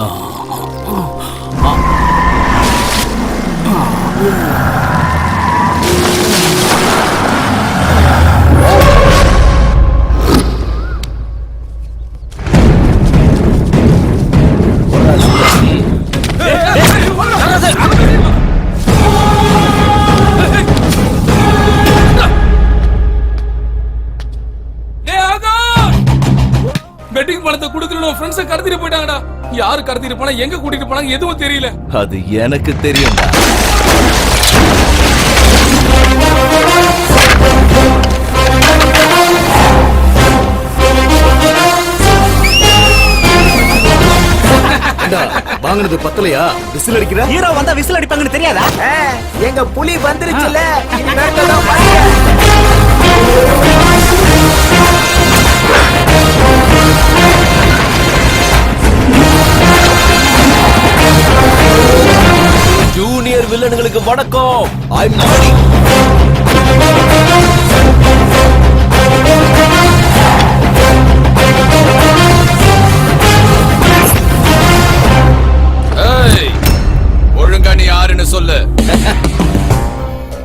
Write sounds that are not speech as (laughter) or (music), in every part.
아, 아, 아, 아, 아, 아. ஃப்ரெண்ட்ஸை கடத்திட்டு போயிட்டாங்கடா. யாரு கடத்திட்டு போனா எங்க கூட்டிட்டு போனாங்க எதுவும் தெரியல. அது எனக்கு தெரியும்டா. வாங்கினது பத்தலையா? விசில் அடிக்கிற? ஹீரோ வந்தா விசில் அடிப்பாங்கன்னு தெரியாதா? எங்க புலி வந்துருச்சுல வில்லனுங்களுக்கு வணக்கம். ஐம் நாடி ஒழுங்கா நீ யாருன்னு சொல்லு.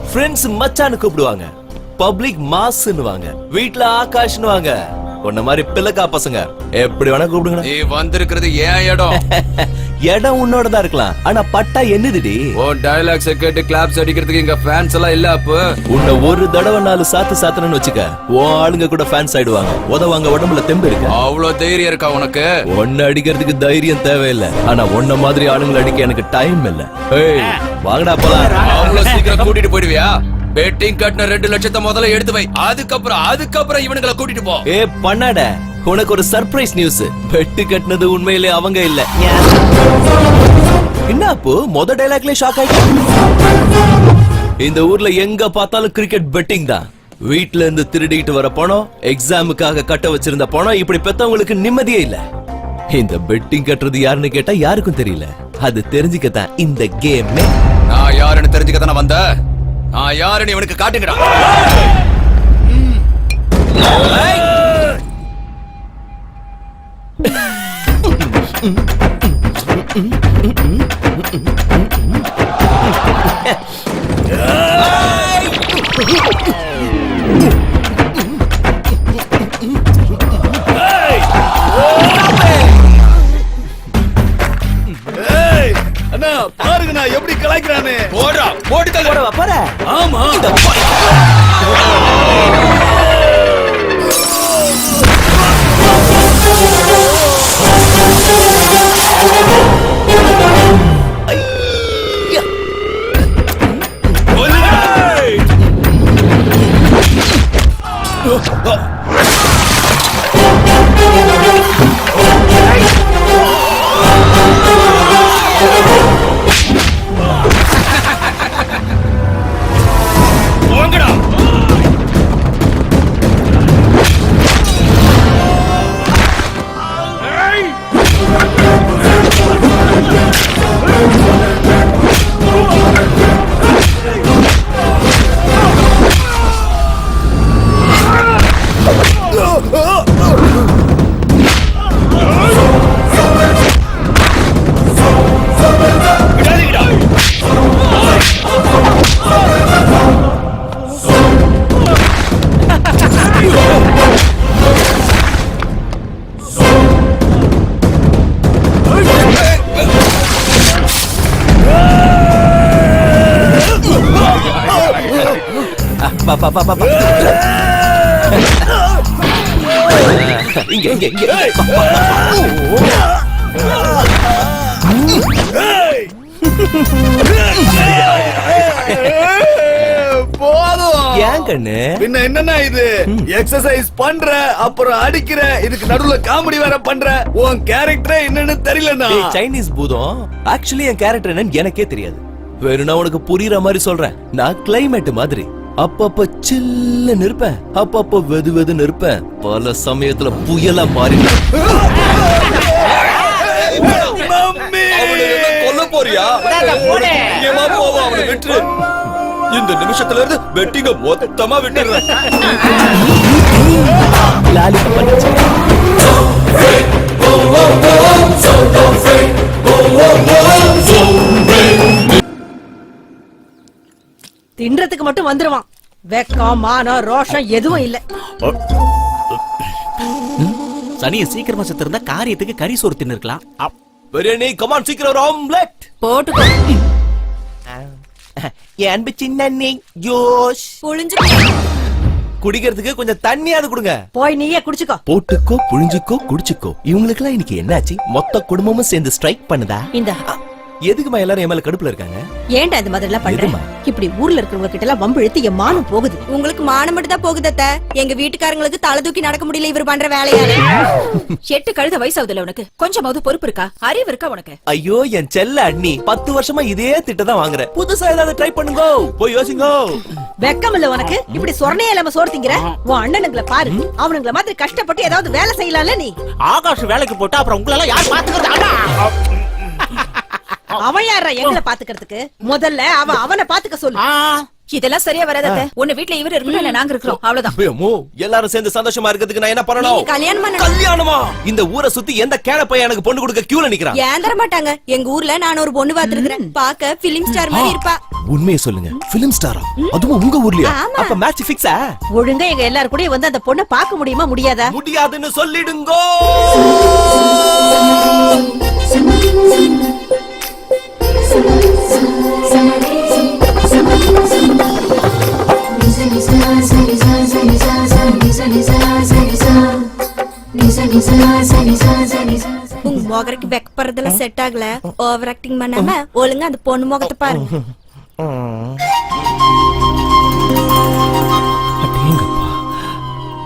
ஃப்ரெண்ட்ஸ் மச்சான்னு கூப்பிடுவாங்க. பப்ளிக் மாஸ்னுவாங்க வீட்ல ஆகாஷ்னு வாங்க உன்ன மாதிரி பிள்ளைக்கா பசங்க. எப்படி வேணா கூப்பிடுங்க நீ வந்திருக்கிறது ஏன் இடம்? (laughs) இடம் உன்னோட தான் இருக்கலாம். ஆனா பட்டா என்னதுடி? உன் டயலாக்ஸ கேட்டு கிளாப்ஸ் அடிக்கிறதுக்கு இங்க ஃபேன்ஸ் எல்லாம் இல்ல அப்ப? உன்னை ஒரு தடவை நாலு சாத்து சாத்தணும்னு வச்சுக்க உன் ஆளுங்க கூட ஃபேன்ஸ் ஆயிடுவாங்க. உதவாங்க உடம்புல தெம்பு இருக்கு. அவ்வளவு தைரியம் இருக்கா உனக்கு? ஒன்ன அடிக்கிறதுக்கு தைரியம் தேவையில்லை. ஆனா உன்ன மாதிரி ஆளுங்களை அடிக்க எனக்கு டைம் இல்ல. வாங்கடா போலாம். அவ்வளவு சீக்கிரம் கூட்டிட்டு போயிடுவியா? பெட்டிங் கட்டின ரெண்டு லட்சத்தை முதல்ல எடுத்து வை. அதுக்கப்புறம் அதுக்கப்புறம் இவனுங்களை கூட்டிட்டு போ. ஏ பண்ணாட உனக்கு ஒரு சர்ப்ரைஸ் நியூஸ் பெட்டு கட்டினது உண்மையிலே அவங்க இல்ல. என்ன அப்போ? மொத டைலாக்லயே ஷாக் ஆயிட்ட? இந்த ஊர்ல எங்க பார்த்தாலும் கிரிக்கெட் பெட்டிங் தான். வீட்ல இருந்து திருடிட்டு வர பணம் எக்ஸாமுக்காக கட்ட வச்சிருந்த பணம் இப்படி பெத்தவங்களுக்கு நிம்மதியே இல்ல. இந்த பெட்டிங் கட்டுறது யாருன்னு கேட்டா யாருக்கும் தெரியல. அது தெரிஞ்சுக்கத்தான் இந்த கேமே நான் யாருன்னு தெரிஞ்சுக்க தானே வந்த? நான் யாருன்னு இவனுக்கு காட்டுங்கடா. அண்ணா பா பா பா பா. பா. இங்க இங்க. இங்க. போதும் ஏன் கண்ணு? பின்ன என்னண்ணா இது? எக்ஸசைஸ் பண்ற அப்புறம் அடிக்கிற இதுக்கு நடுவுல காமெடி வேற பண்ற. உன் கேரக்டரே என்னன்னு தெரியலண்ணா. டேய், சைனீஸ் பூதம் ஆக்சுவலி என் கேரக்டர் என்னன்னு எனக்கே தெரியாது. வேறு நான் உனக்கு புரியுற மாதிரி சொல்றேன். நான் கிளைமேட் மாதிரி. அப்பப்ப சில்ல நிற்பேன். அப்பப்ப வெது வெது நிற்பேன். பல சமயத்துல புயலா மாறி கொல்ல போறியா? போவோம் அவனை விட்டுரு. இந்த நிமிஷத்துல இருந்து வெட்டிங்க மொத்தமா விட்டுறேன் தின்றதுக்கு மட்டும் வந்துருவான். வெக்கம் மானம் ரோஷம் எதுவும் இல்ல. சனிய சீக்கிரமா செத்துருந்தா காரியத்துக்கு கறி சோறு தின்னு இருக்கலாம் பிரியாணி கமான் சீக்கிரம் ஆம்லெட் போட்டுக்கோ. என் அன்பு சின்ன ஜோஷ். புழிஞ்சு குடிக்கிறதுக்கு கொஞ்சம் தண்ணியாவது கொடுங்க. போய் நீயே குடிச்சுக்கோ. போட்டுக்கோ புழிஞ்சுக்கோ குடிச்சுக்கோ. இவங்களுக்கெல்லாம் இன்னைக்கு என்னாச்சு? மொத்த குடும்பமும் சேர்ந்து ஸ்ட்ரைக் பண்ணுதா? இந்த. எதுக்குமா எல்லாரும் என் மேல கடுப்புல இருக்காங்க? ஏன்டா இந்த மாதிரி எல்லாம் பண்ற? எதும்மா? இப்படி ஊர்ல இருக்கிறவங்க கிட்ட எல்லாம் வம்பு இழுத்து என் மானம் போகுது. உங்களுக்கு மானம் மட்டும் தான் போகுது அத்தை. எங்க வீட்டுக்காரங்களுக்கு தலை தூக்கி நடக்க முடியல இவர் பண்ற வேலையால (laughs) எட்டு கழுத வயசாகுதுல உனக்கு? கொஞ்சமாவது பொறுப்பு இருக்கா? அறிவு இருக்கா உனக்கு? ஐயோ என் செல்ல அண்ணி பத்து வருஷமா இதே திட்டம் தான் வாங்குறேன் புதுசா ஏதாவது ட்ரை பண்ணுங்க. போய் யோசிங்க. வெக்கம் இல்ல உனக்கு? இப்படி சொரணையே இல்லாம சோறு திங்கிற? உன் அண்ணனுங்களை பாரு. அவனுங்கள மாதிரி கஷ்டப்பட்டு ஏதாவது வேலை செய்யலாம்ல நீ? ஆகாஷ் வேலைக்கு போட்டா அப்புறம் உங்களெல்லாம் யார் பாத்துக்கிறது! அவன் யாரா எங்களை பாத்துக்கிறதுக்கு? முதல்ல அவன் அவனை பாத்துக்க சொல்லு. இதெல்லாம் சரியா வராது உன்ன வீட்ல இவர் இருக்கணும் இல்ல நாங்க இருக்கிறோம் அவ்வளவுதான். எல்லாரும் சேர்ந்து சந்தோஷமா இருக்கிறதுக்கு நான் என்ன பண்ணணும்? கல்யாணம் கல்யாணமா? இந்த ஊரை சுத்தி எந்த கேனப்பைய எனக்கு பொண்ணு கொடுக்க கியூல நிக்கிறான் ஏன் தர மாட்டாங்க? எங்க ஊர்ல நான் ஒரு பொண்ணு பாத்துருக்கிறேன். பாக்க பிலிம் ஸ்டார் மாதிரி இருப்பா. உண்மையை சொல்லுங்க. பிலிம் ஸ்டாரா அதுவும் உங்க ஊர்லயா. அப்ப மேட்ச் ஃபிக்ஸா ஒழுங்கா எங்க எல்லாரும் கூட வந்து அந்த பொண்ணை பார்க்க முடியுமா? முடியாதா? முடியாதுன்னு சொல்லிடுங்கோ! உங்க முகரைக்கு வெக்கப்படுறதுல செட் ஆகல. ஓவர் ஆக்டிங் பண்ணாம ஒழுங்கா அந்த பொண்ணு முகத்தை பாருங்க. (laughs)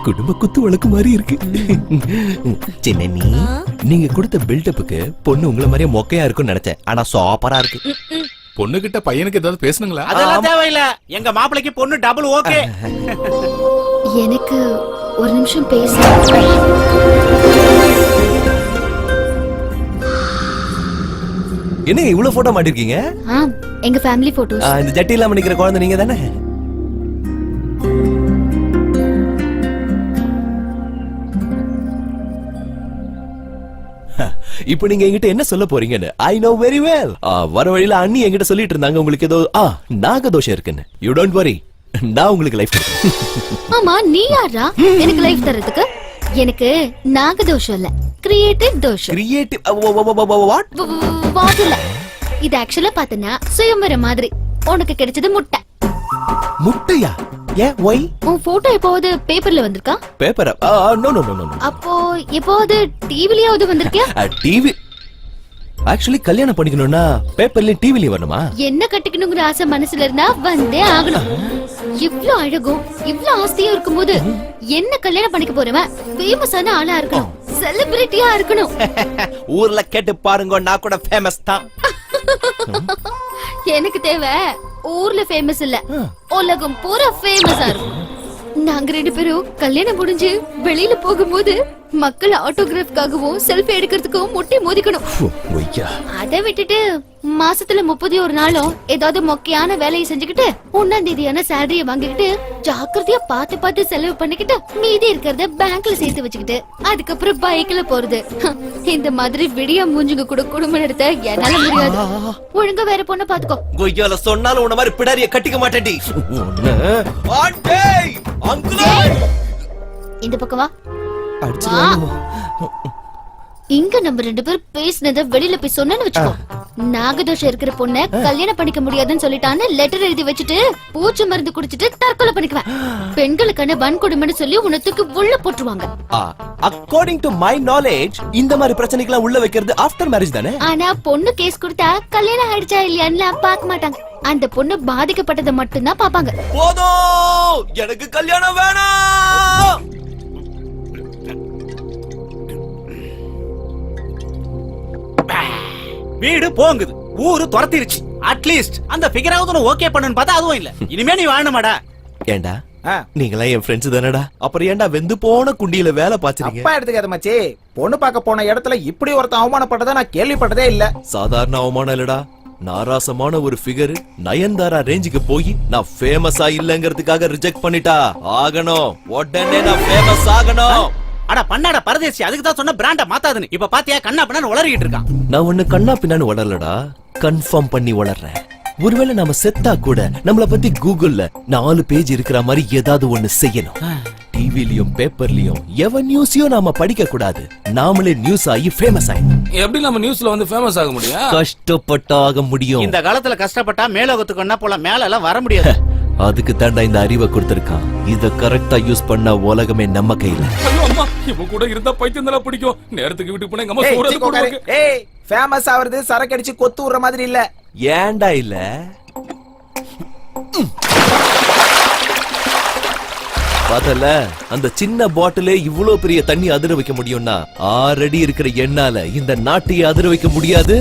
குடும்ப குத்து வழக்கு மாதிரி இருக்கு. சின்னனி நீங்க கொடுத்த பில்டப்புக்கு பொண்ணு உங்கள மாதிரியே மொக்கையா இருக்கும்னு நினைச்சேன். ஆனா சூப்பரா இருக்கு. பொண்ணுகிட்ட பையனுக்கு ஏதாவது பேசுனுங்களா அதெல்லாம் தேவையில்ல. எங்க மாப்பிளைக்கு பொண்ணு டபுள் ஓகே எனக்கு ஒரு நிமிஷம் பேச. என்ன இவ்வளவு போட்டோ மாட்டிருக்கீங்க? எங்க ஃபேமிலி போட்டோஸ் இந்த ஜட்டி இல்லாம நிக்கிற குழந்தை நீங்க தானே (laughs) இப்போ நீங்க என்கிட்ட என்ன சொல்ல போறீங்கன்னு? ஐ நோ வெரி வெல் வர வழியில அண்ணி என்கிட்ட சொல்லிட்டு இருந்தாங்க. உங்களுக்கு ஏதோ ஆ நாகதோஷம் இருக்குன்னு. யூ டோன்ட் வரி நான் உங்களுக்கு லைஃப் (laughs) ஆமா நீ யாரா எனக்கு லைஃப் தரதுக்கு எனக்கு நாகதோஷம் இல்ல. கிரியேட்டிவ் தோஷம். கிரியேட்டிவ் வாட் வாட் இல்ல. இது ஆக்சுவலா பார்த்தனா சுயம்பரம் மாதிரி. உனக்கு கிடைச்சது முட்டை. முட்டையா? ஏன் ஒய் உன் போட்டோ எப்போவது பேப்பர்ல வந்திருக்கா? Paper no no no no அப்போ எப்போவது டிவிலயாவது வந்திருக்கியா? டிவி ஆக்சுவலி கல்யாணம் பண்ணிக்கணும்னா பேப்பர்லயும் டிவிலயும் வரணுமா? என்ன கட்டிக்கணுங்கிற ஆசை மனசுல இருந்தா வந்தே ஆகணும். இவ்ளோ அழகும் இவ்ளோ ஆசையும் இருக்கும்போது என்ன கல்யாணம் பண்ணிக்க போறவன்? ஃபேமஸான ஆளா இருக்கணும் செலிபிரிட்டியா இருக்கணும். (laughs) ஊர்ல கேட்டு பாருங்க நான் கூட ஃபேமஸ் தான். (laughs) எனக்கு தேவை. ஊர்ல ஃபேமஸ் இல்ல. உலகம் பூரா ஃபேமஸா இருக்கும். நாங்க ரெண்டு பேரும் கல்யாணம் முடிஞ்சு வெளியில போகும்போது மக்கள் ஆட்டோகிராஃப்காகவும் செல்ஃபி எடுக்கிறதுக்கும் முட்டி மோதிக்கணும். அதை விட்டுட்டு மாசத்துல முப்பது ஒரு நாளும் ஏதாவது மொக்கையான வேலையை செஞ்சுக்கிட்டு ஒன்னாம் தேதியான சேலரிய வாங்கிக்கிட்டு ஜாக்கிரதையா பார்த்து பார்த்து செலவு பண்ணிக்கிட்டு மீதி இருக்கிறத பேங்க்ல சேர்த்து வச்சுக்கிட்டு அதுக்கப்புறம் பைக்ல போறது. இந்த மாதிரி விடியா மூஞ்சுங்க கூட குடும்பம் நடத்த என்னால முடியாது. ஒழுங்கா வேற பொண்ணை பாத்துக்கோ கொய்யால சொன்னாலும் உன்ன மாதிரி பிடாரிய கட்டிக்க அங்கிள் இந்த பக்கம் வா. அடிச்சிருவாங்க இங்க நம்ம ரெண்டு பேரும் பேசினத வெளியில போய் சொன்னேன்னு வச்சுக்கோ. நாகதோஷம் இருக்கிற பொண்ண கல்யாணம் பண்ணிக்க முடியாதுன்னு சொல்லிட்டான்னு லெட்டர் எழுதி வச்சுட்டு பூச்சி மருந்து குடிச்சிட்டு தற்கொலை பண்ணிக்குவேன். பெண்களுக்கான வன்கொடுமைன்னு சொல்லி உனத்துக்கு உள்ள போட்டுருவாங்க. அக்கார்டிங் டு மை நாலேஜ் இந்த மாதிரி பிரச்சனைக்கெல்லாம் உள்ள வைக்கிறது ஆஃப்டர் மேரேஜ் தானே? ஆனா பொண்ணு கேஸ் கொடுத்தா கல்யாணம் ஆயிடுச்சா இல்லையான்னு பார்க்க மாட்டாங்க. அந்த பொண்ணு பாதிக்கப்பட்டதை மட்டும்தான் பாப்பாங்க போதும்! எனக்கு கல்யாணம் வேணாம்! வீடு போங்குது. ஊரு துரத்திருச்சு. அட்லீஸ்ட் அந்த ஃபிகராவது ஓகே பண்ணுன்னு பார்த்தா அதுவும் இல்ல. (laughs) இனிமே நீ வாழணுமாடா. ஏண்டா? நீங்களாம் என் ஃப்ரெண்ட்ஸ் தானடா. அப்புறம் ஏன்டா வெந்து போன குண்டியில வேலை பாத்துறீங்க அப்பா எடுத்துக்காத மச்சி. பொண்ணு பார்க்க போன இடத்துல இப்படி ஒருத்தன் அவமானப்பட்டதை நான் கேள்விப்பட்டதே இல்ல. சாதாரண அவமானம் இல்லடா. நாராசமான ஒரு ஃபிகர் நயன்தாரா ரேஞ்சுக்கு போய் நான் ஃபேமஸா இல்லங்கிறதுக்காக ரிஜெக்ட் பண்ணிட்டா. ஆகணும். உடனே நான் ஃபேமஸ் ஆகணும். அட பண்ணாட பரதேசி அதுக்கு தான் சொன்ன பிராண்ட மாத்தாதுன்னு. இப்ப பாத்தியா கண்ணா பண்ணு உளறிட்டு இருக்கான். நான் ஒண்ணு கண்ணா பின்னான்னு வளரலடா கன்ஃபார்ம் பண்ணி வளர்றேன் ஒருவேளை நாம செத்தா கூட நம்மள பத்தி கூகுள்ல நாலு பேஜ் இருக்கிற மாதிரி ஏதாவது ஒண்ணு செய்யணும். டிவிலயும் பேப்பர்லயும் எவன் நியூஸையும் நாம படிக்க கூடாது நாமளே நியூஸ் ஆகி ஃபேமஸ் ஆயிடும் எப்படி நம்ம நியூஸ்ல வந்து ஃபேமஸ் ஆக முடியும்? கஷ்டப்பட்டாக முடியும். இந்த காலத்துல கஷ்டப்பட்டா மேலோகத்துக்கு ஒன்னா போல மேல எல்லாம் வர முடியாது. அதுக்கு தாண்டா இந்த அறிவை கொடுத்திருக்கான். இத கரெக்டா யூஸ் பண்ண உலகமே நம்ம கையில. இவன் கூட இருந்தா பைத்தியம் தான் பிடிக்கும். நேரத்துக்கு வீட்டுக்கு போனா எங்க அம்மா ஏய், சோறு. போடுவாங்க ஏய் ஃபேமஸ் ஆவறது சரக்கு அடிச்சு கொத்து விடுற மாதிரி இல்ல. ஏன்டா இல்ல? பார்த்தல அந்த சின்ன பாட்டிலே இவ்ளோ பெரிய தண்ணி அதிர வைக்க முடியும்னா ஆறடி இருக்கிற எண்ணால இந்த நாட்டையே அதிர வைக்க முடியாது?